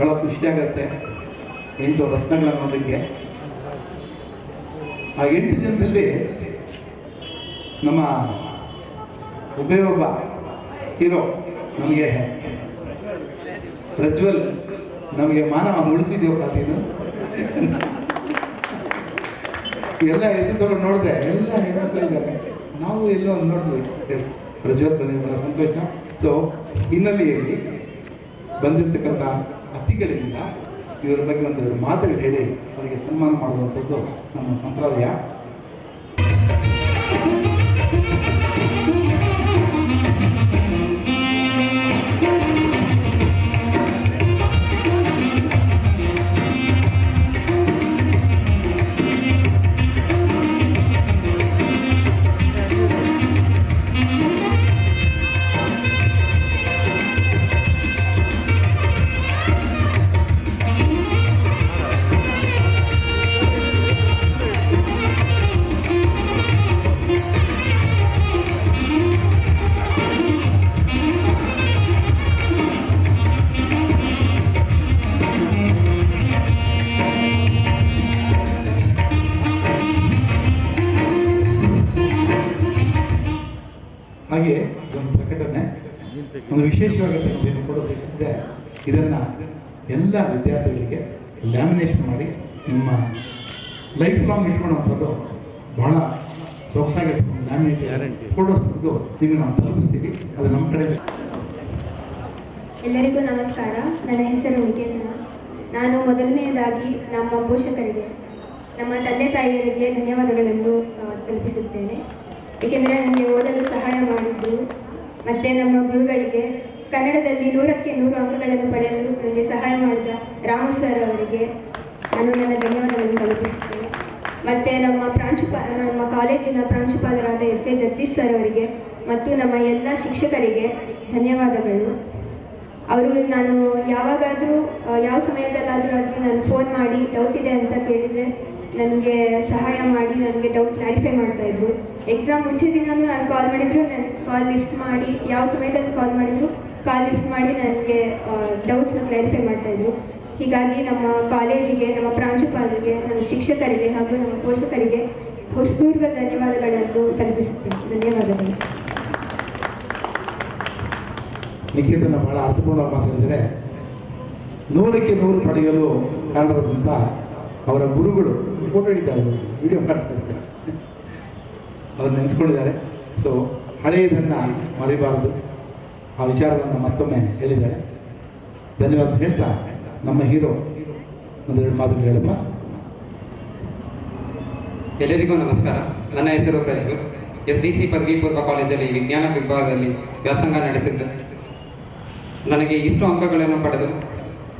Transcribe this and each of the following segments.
ಭಾಳ ಖುಷಿಯಾಗತ್ತೆ. ಎಂಟು ರತ್ನಗಳ ನೋಡಲಿಕ್ಕೆ. ಆ ಎಂಟು ಜನದಲ್ಲಿ ನಮ್ಮ ಒಬ್ಬೇ ಒಬ್ಬ ಹೀರೋ ನಮಗೆ ಪ್ರಜ್ವಲ್ ನಮಗೆ ಮಾನವ ಉಳಿಸಿದ್ಯಪ್ಪ ನೀನು ಎಲ್ಲ ಹೆಸರು ತಗೊಂಡು ನೋಡಿದೆ, ಎಲ್ಲ ಹೆಣ್ಮಕ್ಳು ಇದ್ದಾರೆ. ನಾವು ಎಲ್ಲೋ ನೋಡಿದ್ವಿ. ಎಸ್, ಪ್ರಜ್ವಲ್ ಬಂದಿರೋ ಸಂತೋಷ. ಸೊ ಹಿನ್ನೆಲೆಯಲ್ಲಿ ಬಂದಿರತಕ್ಕಂಥ ಅತಿಥಿಗಳಿಂದ ಇವರ ಬಗ್ಗೆ ಒಂದು ಮಾತುಗಳು ಹೇಳಿ ಅವರಿಗೆ ಸನ್ಮಾನ ಮಾಡುವಂಥದ್ದು ನಮ್ಮ ಸಂಪ್ರದಾಯ. ಒಂದು ವಿಶೇಷವಾಗಿರ್ತಕ್ಕಂಥ ಫೋಟೋ ಇದನ್ನು ಇದೆ ಇದನ್ನ ಎಲ್ಲ ವಿದ್ಯಾರ್ಥಿಗಳಿಗೆ ಲ್ಯಾಮಿನೇಷನ್ ಮಾಡಿ ನಿಮ್ಮ ಲೈಫ್ ಲಾಂಗ್ ಇಟ್ಕೊಳ್ಳೋವಂಥದ್ದು ಬಹಳ ಸೊಗಸಾಗಿರ್ತದೆ ಲ್ಯಾಮಿನೇಟ್ ಫೋಟೋಸ್ ತೆಗೆದು ನಿಮಗೆ ನಾವು ತಲುಪಿಸ್ತೀವಿ. ಅದು ನಮ್ಮ ಕಡೆ ಎಲ್ಲರಿಗೂ ನಮಸ್ಕಾರ. ನನ್ನ ಹೆಸರು ನಿಕೇತನ. ನಾನು ಮೊದಲನೆಯದಾಗಿ ನಮ್ಮ ಪೋಷಕರಿಗೆ ನಮ್ಮ ತಂದೆ ತಾಯಿಯರಿಗೆ ಧನ್ಯವಾದಗಳನ್ನು ತಲುಪಿಸುತ್ತೇನೆ. ಏಕೆಂದರೆ ನನಗೆ ಓದಲು ಸಹಾಯ ಮಾಡಿದ್ದು ಮತ್ತು ನಮ್ಮ ಗುರುಗಳಿಗೆ ಕನ್ನಡದಲ್ಲಿ ನೂರಕ್ಕೆ ನೂರು ಅಂಕಗಳನ್ನು ಪಡೆಯಲು ನನಗೆ ಸಹಾಯ ಮಾಡಿದ ರಾಮು ಸರ್ ಅವರಿಗೆ ನಾನು ನನ್ನ ಧನ್ಯವಾದಗಳನ್ನು ತಲುಪಿಸುತ್ತೇನೆ. ಮತ್ತು ನಮ್ಮ ಪ್ರಾಂಶುಪಾಲ ನಮ್ಮ ಕಾಲೇಜಿನ ಪ್ರಾಂಶುಪಾಲರಾದ ಎಸ್ ಎ ಜಗದೀಶ್ ಸರ್ ಅವರಿಗೆ ಮತ್ತು ನಮ್ಮ ಎಲ್ಲ ಶಿಕ್ಷಕರಿಗೆ ಧನ್ಯವಾದಗಳು. ಅವರು ನಾನು ಯಾವಾಗಾದರೂ ಯಾವ ಸಮಯದಲ್ಲಾದರೂ ಅದಕ್ಕೆ ನಾನು ಫೋನ್ ಮಾಡಿ ಡೌಟ್ ಇದೆ ಅಂತ ಕೇಳಿದರೆ ನನಗೆ ಸಹಾಯ ಮಾಡಿ, ನನಗೆ ಡೌಟ್ ಕ್ಲಾರಿಫೈ ಮಾಡ್ತಾಯಿದ್ರು ಎಕ್ಸಾಮ್ ಮುಂಚೆ ದಿನವೂ ನಾನು ಕಾಲ್ ಮಾಡಿದ್ರು, ನಾನು ಕಾಲ್ ಲಿಫ್ಟ್ ಮಾಡಿ, ಯಾವ ಸಮಯದಲ್ಲಿ ಕಾಲ್ ಮಾಡಿದ್ರು ಕಾಲ್ ಲಿಫ್ಟ್ ಮಾಡಿ ನನಗೆ ಡೌಟ್ಸ್ನ ಕ್ಲಾರಿಫೈ ಮಾಡ್ತಾಯಿದ್ರು ಹೀಗಾಗಿ ನಮ್ಮ ಕಾಲೇಜಿಗೆ ನಮ್ಮ ಪ್ರಾಂಶುಪಾಲರಿಗೆ, ನಮ್ಮ ಶಿಕ್ಷಕರಿಗೆ ಹಾಗೂ ನಮ್ಮ ಪೋಷಕರಿಗೆ ಹೃತ್ಪೂರ್ವ ಧನ್ಯವಾದಗಳನ್ನು ತಲುಪಿಸುತ್ತೇನೆ. ಧನ್ಯವಾದಗಳು. ನಿಖಿತನ ಬಹಳ ಅರ್ಥಪೂರ್ಣವಾಗಿ ಮಾತಾಡಿದರೆ, ನೂರಕ್ಕೆ ನೂರು ಪಡೆಯಲು ಕಾರಣರಾದಂಥ ಅವರ ಗುರುಗಳು ಫೋಟೋ ಹಿಡಿತಾ ಇದ್ದಾರೆ. ವಿಡಿಯೋ ಮಾಡ್ತಾ ಇದ್ದಾರೆ ಅವ್ರು ನೆನೆಸ್ಕೊಂಡಿದ್ದಾರೆ. ಸೊ ಹಳೆಯದನ್ನು ಮರಿಬಾರದು. ಆ ವಿಚಾರವನ್ನು ಮತ್ತೊಮ್ಮೆ ಹೇಳಿದ್ದಾಳೆ ಧನ್ಯವಾದ ಹೇಳ್ತಾ ನಮ್ಮ ಹೀರೋ. ಒಂದೆರಡು ಮಾತು ಹೇಳಪ್ಪ. ಎಲ್ಲರಿಗೂ ನಮಸ್ಕಾರ. ನನ್ನ ಹೆಸರು ಪ್ರಜ್ವಲ್. ಎಸ್ ಡಿ ಸಿ ಪದವಿ ಪೂರ್ವ ಕಾಲೇಜಲ್ಲಿ ವಿಜ್ಞಾನ ವಿಭಾಗದಲ್ಲಿ ವ್ಯಾಸಂಗ ನಡೆಸಿದ್ದೆ. ನನಗೆ ಇಷ್ಟು ಅಂಕಗಳನ್ನು ಪಡೆದು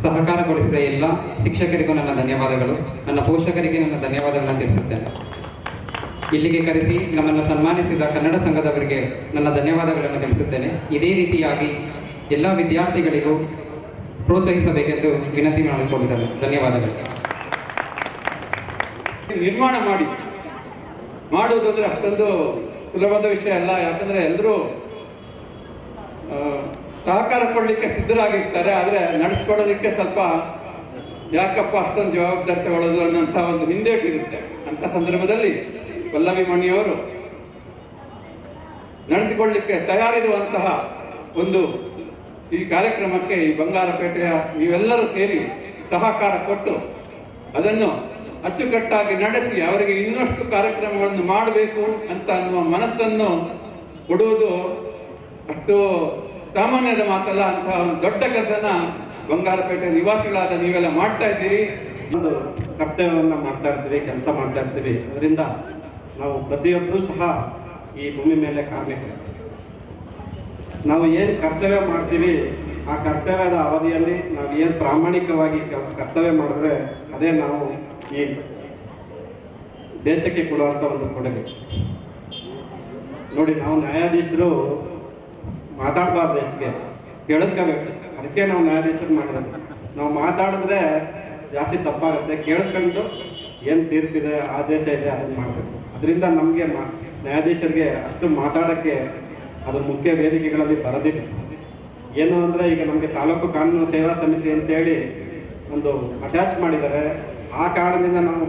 ಸಹಕಾರಗೊಳಿಸಿದ ಎಲ್ಲ ಶಿಕ್ಷಕರಿಗೂ ನನ್ನ ಧನ್ಯವಾದಗಳು. ನನ್ನ ಪೋಷಕರಿಗೆ ನನ್ನ ಧನ್ಯವಾದಗಳನ್ನು ತಿಳಿಸುತ್ತೇನೆ. ಇಲ್ಲಿಗೆ ಕರೆಸಿ ನಮ್ಮನ್ನು ಸನ್ಮಾನಿಸಿದ ಕನ್ನಡ ಸಂಘದವರಿಗೆ ನನ್ನ ಧನ್ಯವಾದಗಳನ್ನು ತಿಳಿಸುತ್ತೇನೆ. ಇದೇ ರೀತಿಯಾಗಿ ಎಲ್ಲ ವಿದ್ಯಾರ್ಥಿಗಳಿಗೂ ಪ್ರೋತ್ಸಾಹಿಸಬೇಕೆಂದು ವಿನಂತಿ ಮಾಡಿಕೊಂಡಿದ್ದಾರೆ ಧನ್ಯವಾದಗಳು. ನಿರ್ಮಾಣ ಮಾಡಿ. ಮಾಡುವುದು ಅಂದ್ರೆ ಅಷ್ಟೊಂದು ಸುಲಭದ ವಿಷಯ ಅಲ್ಲ. ಯಾಕಂದ್ರೆ ಎಲ್ಲರೂ ಸಹಕಾರ ಕೊಡ್ಲಿಕ್ಕೆ ಸಿದ್ಧರಾಗಿರ್ತಾರೆ. ಆದ್ರೆ ನಡೆಸ್ಕೊಡೋದಕ್ಕೆ ಸ್ವಲ್ಪ ಯಾಕಪ್ಪ ಅಷ್ಟೊಂದು ಜವಾಬ್ದಾರಿ ತಗೊಳ್ಳೋದು ಅನ್ನೋಂಥ ಒಂದು ಹಿಂದೇಟು ಇರುತ್ತೆ. ಅಂತ ಸಂದರ್ಭದಲ್ಲಿ ಪಲ್ಲವಿ ಮಣಿಯವರು ನಡೆಸಿಕೊಳ್ಳಿಕ್ಕೆ ತಯಾರಿರುವಂತಹ ಒಂದು ಈ ಕಾರ್ಯಕ್ರಮಕ್ಕೆ ಈ ಬಂಗಾರಪೇಟೆಯ ನೀವೆಲ್ಲರೂ ಸೇರಿ ಸಹಕಾರ ಕೊಟ್ಟು ಅದನ್ನು ಅಚ್ಚುಕಟ್ಟಾಗಿ ನಡೆಸಿ ಅವರಿಗೆ ಇನ್ನಷ್ಟು ಕಾರ್ಯಕ್ರಮಗಳನ್ನು ಮಾಡಬೇಕು ಅಂತ ಅನ್ನುವ ಮನಸ್ಸನ್ನು ಕೊಡುವುದು ಅಷ್ಟು ಸಾಮಾನ್ಯದ ಮಾತಲ್ಲ, ಅಂತಹ ಒಂದು ದೊಡ್ಡ ಕೆಲಸನ ಬಂಗಾರಪೇಟೆ ನಿವಾಸಿಗಳಾದ ನೀವೆಲ್ಲ ಮಾಡ್ತಾ ಇದ್ದೀರಿ. ಒಂದು ಕರ್ತವ್ಯವನ್ನು ಮಾಡ್ತಾ ಇರ್ತೀವಿ, ಕೆಲಸ ಮಾಡ್ತಾ ಇರ್ತೀವಿ. ಅದರಿಂದ ನಾವು ಪ್ರತಿಯೊಬ್ಬರು ಸಹ ಈ ಭೂಮಿ ಮೇಲೆ ಕಾರ್ಮಿಕರು. ನಾವು ಏನು ಕರ್ತವ್ಯ ಮಾಡ್ತೀವಿ, ಆ ಕರ್ತವ್ಯದ ಅವಧಿಯಲ್ಲಿ ನಾವು ಏನು ಪ್ರಾಮಾಣಿಕವಾಗಿ ಕರ್ತವ್ಯ ಮಾಡಿದ್ರೆ ಅದೇ ನಾವು ಈ ದೇಶಕ್ಕೆ ಕೊಡುವಂಥ ಒಂದು ಕೊಡುಗೆ. ನೋಡಿ, ನಾವು ನ್ಯಾಯಾಧೀಶರು ಮಾತಾಡಬಾರ್ದು ಹೆಚ್ಚಿಗೆ, ಕೇಳಿಸ್ಕೋಬೇಕು. ಅದಕ್ಕೆ ನಾವು ನ್ಯಾಯಾಧೀಶರು ಮಾಡಿರೋದು. ನಾವು ಮಾತಾಡಿದ್ರೆ ಜಾಸ್ತಿ ತಪ್ಪಾಗುತ್ತೆ. ಕೇಳಿಸ್ಕೊಂಡು ಏನು ತೀರ್ಪಿದೆ, ಆದೇಶ ಇದೆ, ಅದನ್ನು ಮಾಡಬೇಕು. ಅದರಿಂದ ನಮಗೆ ನ್ಯಾಯಾಧೀಶರಿಗೆ ಅಷ್ಟು ಮಾತಾಡೋಕ್ಕೆ ಅದು ಮುಖ್ಯ ವೇದಿಕೆಗಳಲ್ಲಿ ಬರದಿದೆ ಏನು ಅಂದರೆ ಈಗ ನಮಗೆ ತಾಲೂಕು ಕಾನೂನು ಸೇವಾ ಸಮಿತಿ ಅಂತೇಳಿ ಒಂದು ಅಟ್ಯಾಚ್ ಮಾಡಿದ್ದಾರೆ. ಆ ಕಾರಣದಿಂದ ನಾವು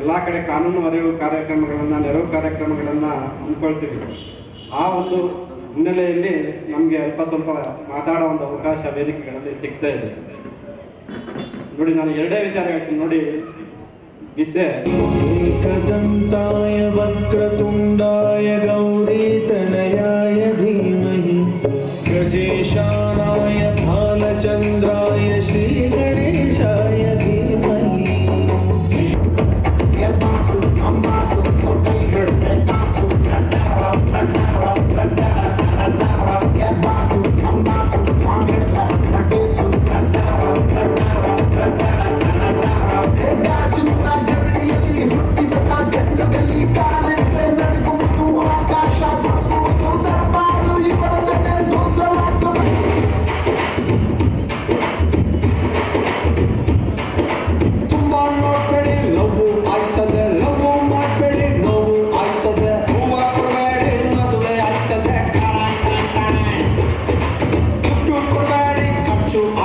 ಎಲ್ಲ ಕಡೆ ಕಾನೂನು ಅರಿವು ಕಾರ್ಯಕ್ರಮಗಳನ್ನು, ನೆರವು ಕಾರ್ಯಕ್ರಮಗಳನ್ನು ಹಮ್ಮಿಕೊಳ್ತೀವಿ. ಆ ಒಂದು ಹಿನ್ನೆಲೆಯಲ್ಲಿ ನಮಗೆ ಅಲ್ಪ ಸ್ವಲ್ಪ ಮಾತಾಡೋ ಒಂದು ಅವಕಾಶ ವೇದಿಕೆಗಳಲ್ಲಿ ಸಿಗ್ತಾ ಇದೆ. ನೋಡಿ, ನಾನು ಎರಡೇ ವಿಚಾರ ಹೇಳ್ತೀನಿ. ನೋಡಿ ಬಿದ್ದೆ वक्रतुण्डाय गौरीतनयाय धीमहि गजेशानाय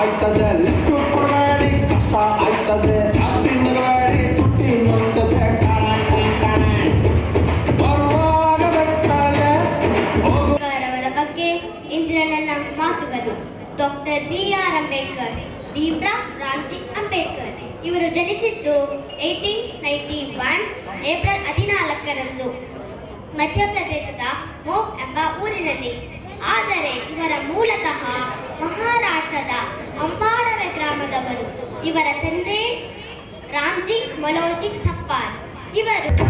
ಆಯ್ತದೆ ಲಿಫ್ಟ್ ಕೊಡಬೇಡಿ, ಕಷ್ಟ ಆಯ್ತದೆ ಜಾಸ್ತಿ ನಗಬೇಡಿ ತುಟ್ಟಿ ನೋಯ್ತದೆ ಬರುವಾಗ ಬೆಟ್ಟಾಗೆ ಹೋಗುವವರ ಬಗ್ಗೆ ಇಂದಿನ ನನ್ನ ಮಾತುಗಳು doctor B R Ambedkar Bhimrao Ramji Ambedkar. ಇವರು ಜನಿಸಿದ್ದು ಏಯ್ಟೀನ್ ನೈಂಟಿ ಒನ್ ಏಪ್ರಿಲ್ ಹದಿನಾಲ್ಕರಂದು ಮಧ್ಯಪ್ರದೇಶದ ಮೋಕ್ ಎಂಬ ಊರಿನಲ್ಲಿ. ಆದರೆ, ಇವರ ಮೂಲತಃ ಮಹಾರಾಷ್ಟ್ರದ ಇವರ ತಂದೆ ರಾಮ್ಜಿ ಮನೋಜಿ ಸಪ್ಪಾರ್. ಇವರು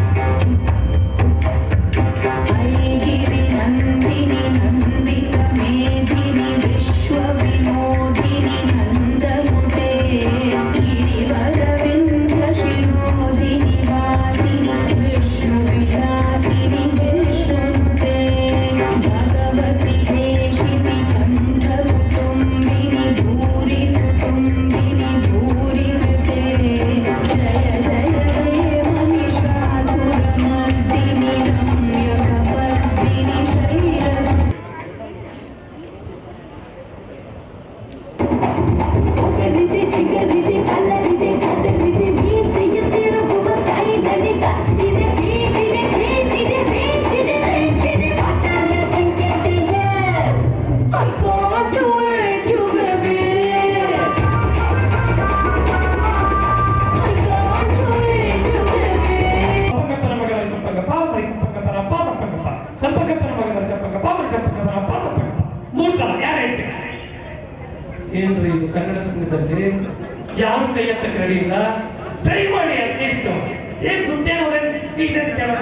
ಏನ್ ದುಡ್ಡೇನವ್ರೆ ಫೀಸ್ ಅಂತ ಕೇಳೋಣ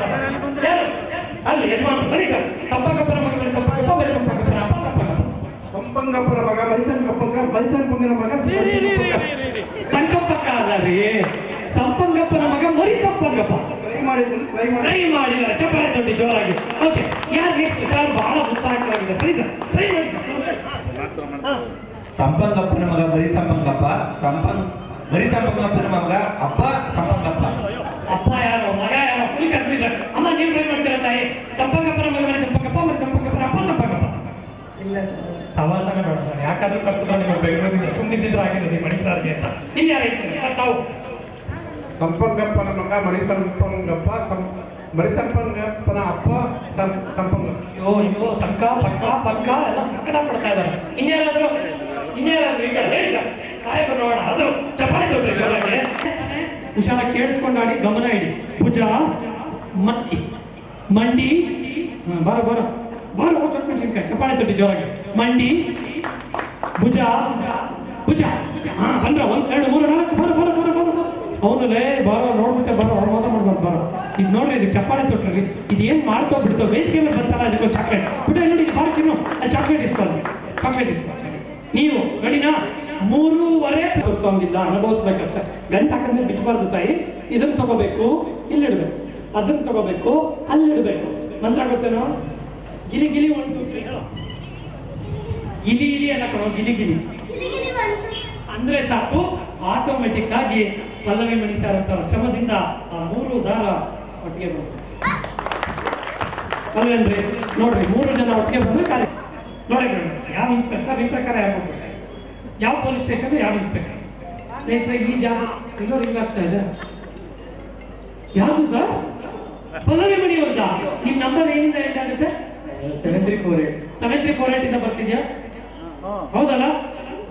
ಯಾರು? ಅಲ್ಲಿ ಯಜಮಾನ ಬರೀ ಸರ್. ಸಂಪಂಗಪ್ಪನ ಮಗ ಬರಿ ಸಂಪಂಗಪ್ಪ ಬರಿ ಸಂಪಂಗಪ್ಪನ ಅಪ್ಪ ಸಂಪಂಗಪ್ಪ ಸಂಪಂಗಪ್ಪನ ಮಗ ಮರಿಸಂಗಪ್ಪಂಗ ಮರಿಸಂಗಪ್ಪನ ಮಗ ಸಂಕಪ್ಪಕ್ಕ ಅಲ್ಲ ರೀ ಸಂಪಂಗಪ್ಪನ ಮಗ ಮರಿ ಸಂಪಂಗಪ್ಪ ಟ್ರೈ ಮಾಡಿ ಚಪ್ಪಾಳೆ ತೊಟ್ಟಿ ಜೋರಾಗಿ. ಓಕೆ ಯಾರು ನೆಕ್ಸ್ಟ್ ಸರ್ ಬಹಳ ಉತ್ಸಾಹಕರಾಗಿದೆ ಪ್ಲೀಸ್ ಟ್ರೈ ಮಾಡಿ ಸರ್. ಸಂಪಂಗಪ್ಪನ ಮಗ ಬರಿ ಸಂಪಂಗಪ್ಪ ಸಂಪಂಗ್ ಮರಿ ಸಂಪಂಗಪ್ಪನ ಮಗ ಅಪ್ಪ ಸಂಪಂಗಪ್ಪ. ಅಪ್ಪ ಯಾರು ಮಗ ಯಾರು ಫುಲ್ ಕನ್ಫ್ಯೂಷನ್ ಅಮ್ಮ ನೀವು ಟ್ರೈ ಮಾಡ್ತೀರಾ ತಾಯಿ? ಸಂಪಂಗಪ್ಪನ ಮಗ ಮರಿ ಸಂಪಂಗಪ್ಪ ಮರಿ ಸಂಪಂಗಪ್ಪನ ಅಪ್ಪ ಸಂಪರ್ಕಪ್ಪ ಇಲ್ಲ ಸರ್. ಸವಾಸನ ಬೇಡ ಸರ್. ಯಾಕಾದ್ರೂ ಖರ್ಚು ನೀವು ಬೆಂಗಳೂರಿಂದ ಸುಮ್ಮನಿದ್ದಿದ್ರು ಆಗಿರೋದು ಮಣಿ ಸಾರ್ಗೆ ಅಂತ. ಇಲ್ಲಿ ಯಾರು ಹೇಳ್ತೀರಿ ಸರ್ ತಾವು. ಸಂಪಂಗಪ್ಪನ ಮಗ ಮರಿಸಂಪಂಗಪ್ಪ ಸಂ ಮರಿಸಂಪಂಗಪ್ಪನ ಅಪ್ಪ ಸಂಪಂಗ ಸಂಪಂಗಪ್ಪ ಅಯ್ಯೋ ಅಯ್ಯೋ ಸಂಕ ಪಕ್ಕ ಪಕ್ಕ ಎಲ್ಲ ಸಂಕಟ ಪಡ್ತಾ ಇದ್ದಾರೆ. ಇನ್ಯಾರಾದ್ರೂ ಇನ್ಯಾರಾದ್ರೂ ಈ ಕಡೆ ಹೇಳಿ ಸರ್. ಸಾಹೇಬರು ನೋಡೋಣ ಅದು ಚಪಾತಿ ತೊಟ್ಟಿ ಜೋರಾಗಿ ಕೇಳಿಸ್ಕೊಂಡು ಆಡಿ ಗಮನ ಇಡಿ. ಭುಜ ಮಂಡಿ ಮಂಡಿ ಬರ, ಬಾರೋ. ಬಾರೋ ಚಪ್ಪಾಳೆ ತೊಟ್ಟಿ ಜೋರಾಗಿ. ಮಂಡಿ, ಭುಜ ಭುಜ. ಹಾ, ಬಂದ್ರ ಒಂದ್, ಎರಡು, ಮೂರು, ನಾಲ್ಕು, ಬರೋ ಬರೋ ಬರೋ ಬರೋ ಅವನು, ಲೇ, ಬಾರೋ, ನೋಡ್ಬಿಟ್ಟೆ, ಬಾರೋ, ಅವ್ರು ಮೋಸ ಮಾಡ್ಬಾರ್ದು, ಬಾರೋ. ಇದು ನೋಡ್ರಿ ಇದಕ್ಕೆ ಚಪ್ಪಾಳೆ ತೊಟ್ರಿ ಇದು ಏನ್ ಮಾಡ್ತಾ ಬಿಡ್ತೋ, ವೇದಿಕೆ ಮೇಲೆ ಬರ್ತಾರ ಅದಕ್ಕೆ ಚಾಕ್ಲೇಟ್ ಬಿಟ್ಟು ನೋಡಿ, ಇದು ಬಾರಿ ತಿನ್ನು. ಅಲ್ಲಿ ಚಾಕ್ಲೇಟ್ ಇಸ್ಕೊಳ್ಳಿ. ಚಾಕ್ಲೇಟ್ ಇಸ್ಕೊಳ್ಳಿ. ನೀವು ರೆಡಿನಾ ಮೂರುವರೆ ತೋರಿಸೋಂಗಿಲ್ಲ ಅನುಭವಿಸ್ಬೇಕಷ್ಟೇ. ಗಂಟೆ ಹಾಕಂದ್ರೆ ಬಿಚ್ಚಬಾರ್ದು ತಾಯಿ. ಇದನ್ನ ತಗೋಬೇಕು, ಇಲ್ಲಿಡ್ಬೇಕು. ಅದನ್ನ ತಗೋಬೇಕು, ಅಲ್ಲಿಡ್ಬೇಕು. ಮಂತ್ರ ಗೊತ್ತೇನೋ ಗಿಲಿ ಗಿಲಿ ಒನ್ ಟು ತ್ರೀ ಹೇಳೋ. ಇಲಿ ಇಲಿ ಅನ್ನ ಕೊಡೋ ಗಿಲಿ ಗಿಲಿ. ಅಂದ್ರೆ ಸಾಕು ಆಟೋಮೆಟಿಕ್ ಆಗಿ ಪಲ್ಲವಿ ಮಣಿ ಸರ್ ಅಂತ ಶ್ರಮದಿಂದ ಆ ಮೂರು ದಾರ ಒಟ್ಟಿಗೆ ಬಂತು ಅಂದ್ರೆ, ನೋಡ್ರಿ, ಮೂರು ಜನ ಒಟ್ಟಿಗೆ ಬಂದ್ರೆ ಕಾರ್ಯ ನೋಡಿ ಯಾವ ಇನ್ಸ್ಪೆಕ್ಟರ್ ನಿಮ್ ಪ್ರಕಾರ ಹೋಗ್ಬೇಕು ಯಾವ ಪೊಲೀಸ್ ಸ್ಟೇಷನ್ ಯಾವ ಇನ್ಸ್ಪೆಕ್ಟರ್? ಸ್ನೇಹಿತರೆ ಈ ಜಾಗ ಎಲ್ಲೋ ರಿಂಗ್ ಆಗ್ತಾ ಇದೆ. ಯಾವುದು ಸರ್? ಪಲ್ಲವಿ ಮಣಿ ಅಂತ ನಿಮ್ ನಂಬರ್ ಏನಿಂದ ಎಂಡ್ ಆಗುತ್ತೆ? Seven three four eight seven three four eight ಇಂದ ಬರ್ತಿದ್ಯಾ? ಹೌದಲ್ಲ?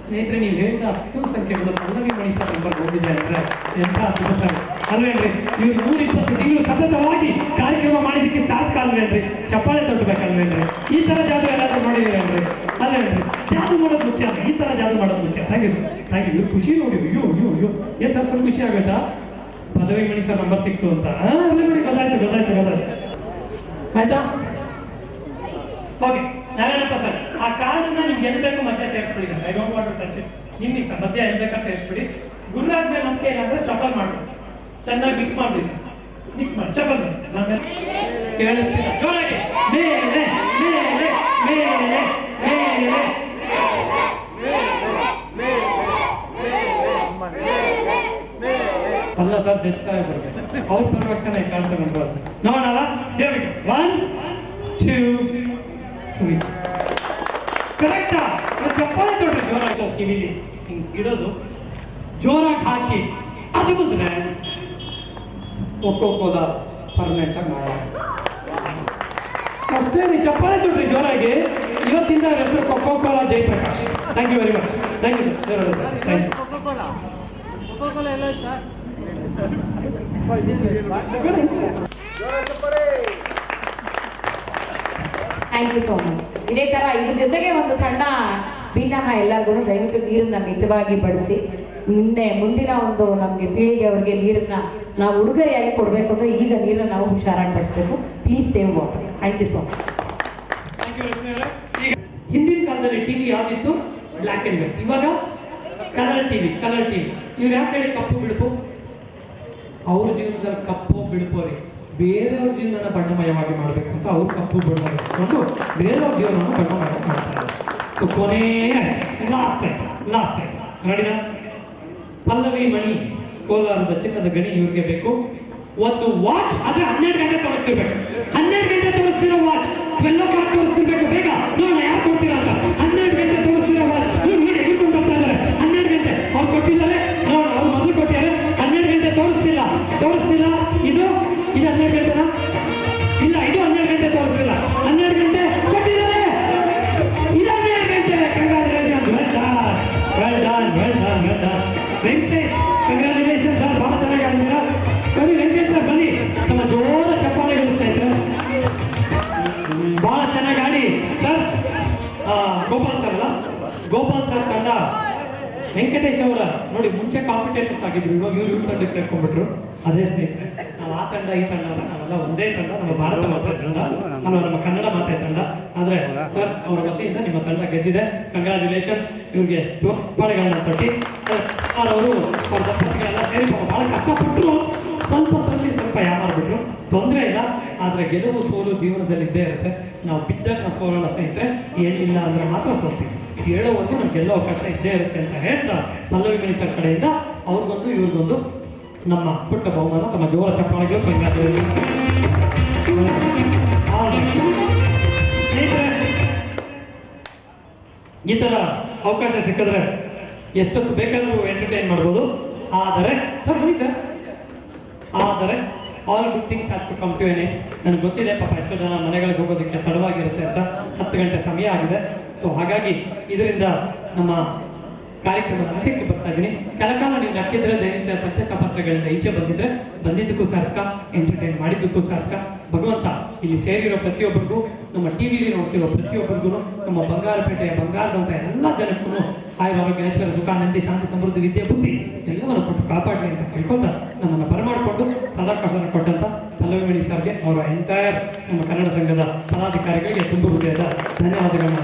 ಸ್ನೇಹಿತರೆ ನೀವು ಹೇಳಿದ ಅಷ್ಟು ಸಂಖ್ಯೆಗಳು ಪಲ್ಲವಿ ಮಣಿ ಸರ್ ನಂಬರ್ ಹೋಗಿದೆ ಅಂದ್ರೆ ಎಂತ ಅದ್ಭುತ ಅಲ್ವೇನ್ರಿ ಇವ್ರು ನೂರ ಇಪ್ಪತ್ತು ತಿಂಗಳು ಸತತವಾಗಿ ಕಾರ್ಯಕ್ರಮ ಮಾಡಿದಕ್ಕೆ ಚಾರ್ಜ್ ಕಾಲ್ವೇನ್ರಿ? ಚಪ್ಪಾಳೆ ತೊಟ್ಟಬೇಕಲ್ವೇನ್ರಿ? ಈ ತರ ಜಾತ್ರೆ ಎಲ್ಲಾದ್ರೂ ಮಾಡಿದೀರೇನ್ರಿ ಅಲ್ವೇನ್ರಿ? ಜಾದು ಮಾಡೋದು ಮುಖ್ಯ, ಈ ತರ ಜಾದು ಮಾಡೋದು ಮುಖ್ಯ. Thank you sir thank you ಖುಷಿ ನೋಡಿ, ಅಯ್ಯೋ ಅಯ್ಯೋ ಅಯ್ಯೋ. ಏನ್ ಫುಲ್ ಖುಷಿ ಆಗೋಯ್ತಾ? ಪಲ್ಲವಿ ಮಣಿ ಸರ್ ನಂಬರ್ ಸಿಕ್ತು ಅಂತ. ಮಣಿ ಗೊತ್ತಾಯ್ತು ಗೊತ್ತಾಯ್ತು ಗೊತ್ತಾಯ್ತು. ಆಯ್ತಾ? Okay Narayanappa sir? ಆ ಕಾರ್ಡನ್ನ ನಿಮ್ಗೆ ಎಲ್ಲಿ ಬೇಕು ಮಧ್ಯ ಸೇರಿಸ್ಬಿಡಿ sir. I don't want to touch ನಿಮ್ ಇಷ್ಟ. ಮಧ್ಯ ಎಲ್ಲಿ ಬೇಕಾದ್ರೆ ಸೇರಿಸ್ಬಿಡಿ. ಗುರುರಾಜ್ ಮೇಲೆ ನಂಬಿಕೆ ಏನಾದ್ರೆ ಸ್ಟಫಲ್ ಮಾಡ್ಬಿಡಿ. ಚೆನ್ನಾಗಿ ಮಿಕ್ಸ್ ಮಾಡ್ಬಿಡಿ ಸರ್. ಮಿಕ್ಸ್ ಮಾಡಿ. ಶಫಲ್ ಮಾಡಿ ಸರ್. ನಾನು ಕೇಳಿಸ್ತಿಲ್ಲ. ಜೋರಾಗಿ. ಮೇಲೆ ಮೇಲೆ ಮೇಲೆ ಮೇಲೆ. ಅಲ್ಲ ಸರ್ ಜಡ್ಜ್ ಸಾಹೇಬ್ ಅವ್ರ ಪರವಾಗಿ ಕಾಣ್ತಾ ನೋಡ್ಬೋದು ನೋಡೋಣ. ಒನ್ ಟೂ ತ್ರೀ ಕರೆಕ್ಟಾ ಚಪ್ಪಾಳೆ ತೊಡ್ರಿ ಜೋರಾಗಿ ಸರ್ ಕಿವಿಲಿ. ಹಿಂಗೆ ಇಡೋದು. ಜೋರಾಗಿ ಹಾಕಿ ಅದು ಬಂದ್ರೆ ಒಕ್ಕೋಕೋದ ಪರ್ಮನೆಂಟ್ ಆಗಿ ಮಾಡ ಅಷ್ಟೇ ನೀವು ಚಪ್ಪಾಳೆ ತೊಡ್ರಿ ಜೋರಾಗಿ ಇವತ್ತಿಂದ ಹೆಸರು coca cola Jayaprakash thank you very much thank you sir ಜೋರಾಗಿ sir thank you so much ಇದೇ ತರ ಇದ್ರ ಜೊತೆಗೆ ಒಂದು ಸಣ್ಣ ಭಿನ್ನಹ ಎಲ್ಲರಿಗೂ ದಯವಿಟ್ಟು ನೀರನ್ನ ಮಿತವಾಗಿ ಬಳಸಿ ನಿನ್ನೆ ಮುಂದಿನ ಒಂದು ನಮಗೆ ಪೀಳಿಗೆ ಅವರಿಗೆ ನೀರನ್ನ ನಾವು ಉಡುಗೊರೆಯಾಗಿ ಕೊಡಬೇಕು ಅಂದ್ರೆ ಈಗ ನೀರನ್ನ ನಾವು ಹುಷಾರಾಗಿ ಬಳಸಬೇಕು please save water thank you so much ಹಿಂದಿನ ಕಾಲದಲ್ಲಿ ಟಿವಿ ಯಾವ್ದಿತ್ತು? ಬ್ಲ್ಯಾಕ್ ಅಂಡ್ ವೈಟ್ ಇವಾಗ ಕಲರ್ ಟಿವಿ ಕಲರ್ ಟಿವಿ. ನೀವು ಯಾಕೆ ಹೇಳಿ ಕಪ್ಪು ಬಿಳುಪು? ಅವ್ರ ಜೀವನದಲ್ಲಿ ಕಪ್ಪು ಬಿಳುಪು ರೀ ಬೇರೆಯವ್ರ ಜೀವನನ ಬಣ್ಣಮಯವಾಗಿ ಮಾಡಬೇಕು ಅಂತ ಅವ್ರು ಕಪ್ಪು ಬಣ್ಣವಾಗಿಸ್ಕೊಂಡು ಬೇರೆಯವ್ರ ಜೀವನವನ್ನು ಬಣ್ಣಮಯ ಮಾಡ್ತಾರೆ. ಸೊ ಕೊನೆ ಲಾಸ್ಟ್ ಲಾಸ್ಟ್ ನೋಡಿನ? ಪಲ್ಲವಿ ಮಣಿ, ಕೋಲಾರದ ಚಿನ್ನದ ಗಣಿ ಇವ್ರಿಗೆ ಬೇಕು. ಒಂದು ವಾಚ್ ಆದ್ರೆ ಹನ್ನೆರಡು ಗಂಟೆ ತೋರಿಸ್ತಿರ್ಬೇಕು. ಹನ್ನೆರಡು ಗಂಟೆ ತೋರಿಸ್ತಿರೋ ವಾಚ್ ಟ್ವೆಲ್ ಓ ಕ್ಲಾಕ್ ತೋರಿಸ್ತಿರ್ಬೇಕು. ಬೇಗ. ನೋಡೋಣ, ಯಾರು ಅಂತ. Well done well done well done Venkatesh congratulation sir ಬಹಳ ಚೆನ್ನಾಗಿ ಆಡಿದ್ದೀರಾ ಬನ್ನಿ ವೆಂಕಟೇಶ್ ಸರ್ ಬನ್ನಿ. ನಮ್ಮ ಜೋರ ಚಪ್ಪಾಳೆಗಳಿಸ್ತಾ ಇದ್ರೆ. ಬಹಳ ಚೆನ್ನಾಗಿ ಆಡಿ. ಸರ್ ಗೋಪಾಲ್ ಸರ್ ಅಲ್ಲ? ಗೋಪಾಲ್ ಸರ್ ತಂಡ ವೆಂಕಟೇಶ್ ಅವರ, ನೋಡಿ ಮುಂಚೆ ಕಾಂಪಿಟೇಟರ್ಸ್ ಆಗಿದ್ರು, ಇವಾಗ ಇವ್ರ ತಂಡಕ್ಕೆ ಸೇರ್ಕೊಂಡ್ಬಿಟ್ರು. ಅದೇ ಸ್ನೇಹಿತರೆ ನಾವು ಆ ತಂಡ ಈ ತಂಡ ನಾವೆಲ್ಲ ಒಂದೇ ತಂಡ ನಮ್ಮ ಭಾರತ ಮಾತೆ ತಂಡ. ನಾವು ನಮ್ಮ ಕನ್ನಡ ಮಾತೆ ತಂಡ. ಆದ್ರೆ ಸರ್ ಅವರ ವತಿಯಿಂದ ನಿಮ್ಮ ತಂಡ ಗೆದ್ದಿದೆ. ಕಂಗ್ರಾಚುಲೇಷನ್ಸ್ ಇವ್ರಿಗೆ ಚಪ್ಪಾಳೆಗಳನ್ನ ತಟ್ಟಿ. ಸರ್ ಅವರು ಅವ್ರ ದಂಪತಿಗಳೆಲ್ಲ ಸೇರಿ ಬಹಳ ಕಷ್ಟಪಟ್ಟರು ಸ್ವಲ್ಪ ಹೊತ್ತಲ್ಲಿ ಸ್ವಲ್ಪ ಯಾಮಾರ್ಬಿಟ್ರು ತೊಂದರೆ ಇಲ್ಲ. ಆದ್ರೆ ಗೆಲುವು ಸೋಲು ಜೀವನದಲ್ಲಿ ಇದ್ದೇ ಇರುತ್ತೆ. ನಾವು ಬಿದ್ದಾಗ ನಾವು ಸೋಲಲ್ಲ ಸ್ನೇಹಿತರೆ ಏನಿಲ್ಲ ಅಂದ್ರೆ ಮಾತ್ರ ಸೋಲ್ತೀವಿ ಹೇಳೋವರೆಗೂ ನಮ್ಗೆ ಗೆಲ್ಲೋ ಅವಕಾಶ ಇದ್ದೇ ಇರುತ್ತೆ ಅಂತ ಹೇಳ್ತಾ ಪಲ್ಲವಿ ಗಣೇಶ ಸರ್ ಕಡೆಯಿಂದ. ಅವ್ರಿಗೊಂದು ಇವ್ರಿಗೊಂದು ನಮ್ಮ ಪುಟ್ಟ ಬಹುಮಾನ ತಮ್ಮ ಜೋರ ಚಪ್ಪಾಳಿಗೆ ಈ ಥರ ಅವಕಾಶ ಸಿಕ್ಕಿದ್ರೆ ಎಷ್ಟೊತ್ತು ಬೇಕಾದರೂ ಎಂಟರ್ಟೈನ್ ಮಾಡ್ಬೋದು. ಆದರೆ, ಸರ್, ಬನ್ನಿ ಸರ್. ಆದರೆ ಆಲ್ ಗುಡ್ ಥಿಂಗ್ಸ್ ಅಷ್ಟು ಕಂಪ್ಯೂನಿ ನನಗೆ ಗೊತ್ತಿದೆ, ಪಾಪ ಎಷ್ಟೋ ಜನ ಮನೆಗಳಿಗೆ ಹೋಗೋದಕ್ಕೆ ತಡವಾಗಿರುತ್ತೆ ಅಂತ. ಹತ್ತು ಗಂಟೆ ಸಮಯ ಆಗಿದೆ. ಸೊ ಹಾಗಾಗಿ ಇದರಿಂದ ನಮ್ಮ ಕಾರ್ಯಕ್ರಮದ ಅಂತ್ಯಕ್ಕೆ ಬರ್ತಾ ಇದ್ದೀನಿ. ಕೆಲಕಾಲ ನೀವು ನಕ್ಕಿದ್ರೆ ದೈನಿಕ ಪತ್ರಗಳಿಂದ ಈಚೆ ಬಂದಿದ್ರೆ ಬಂದಿದ್ದಕ್ಕೂ ಸಾರ್ಥಕ ಎಂಟರ್ಟೈನ್ ಮಾಡಿದ್ದಕ್ಕೂ ಸಾರ್ಥಕ. ಭಗವಂತ ಇಲ್ಲಿ ಸೇರಿರೋ ಪ್ರತಿಯೊಬ್ಬರಿಗೂ, ನಮ್ಮ ಟಿವಿಲಿ ನೋಡ್ತಿರೋ ಪ್ರತಿಯೊಬ್ಬರಿಗೂ, ನಮ್ಮ ಬಂಗಾರಪೇಟೆಯ ಬಂಗಾರದಂತ ಎಲ್ಲ ಜನಕ್ಕೂ ಆಯುರ ಆರೋಗ್ಯ ಐಶ್ವರ್ಯ ಸುಖ ನಂದಿ ಶಾಂತಿ, ಸಮೃದ್ಧಿ, ವಿದ್ಯೆ, ಬುದ್ಧಿ ಎಲ್ಲವನ್ನು ಕೊಟ್ಟು ಕಾಪಾಡಲಿ ಅಂತ ಕೇಳ್ಕೊತಾ ನಮ್ಮನ್ನು ಬರಮಾಡಿಕೊಂಡು ಸದಾಕಾಶನ ಕೊಟ್ಟಂತ ಪಲ್ಲವಿ ಮಣಿ ಸರ್ಗೆ ಅವರ ಎಂಟೈರ್ ನಮ್ಮ ಕನ್ನಡ ಸಂಘದ ಪದಾಧಿಕಾರಿಗಳಿಗೆ ತುಂಬ ಹೃದಯದ ಧನ್ಯವಾದಗಳನ್ನ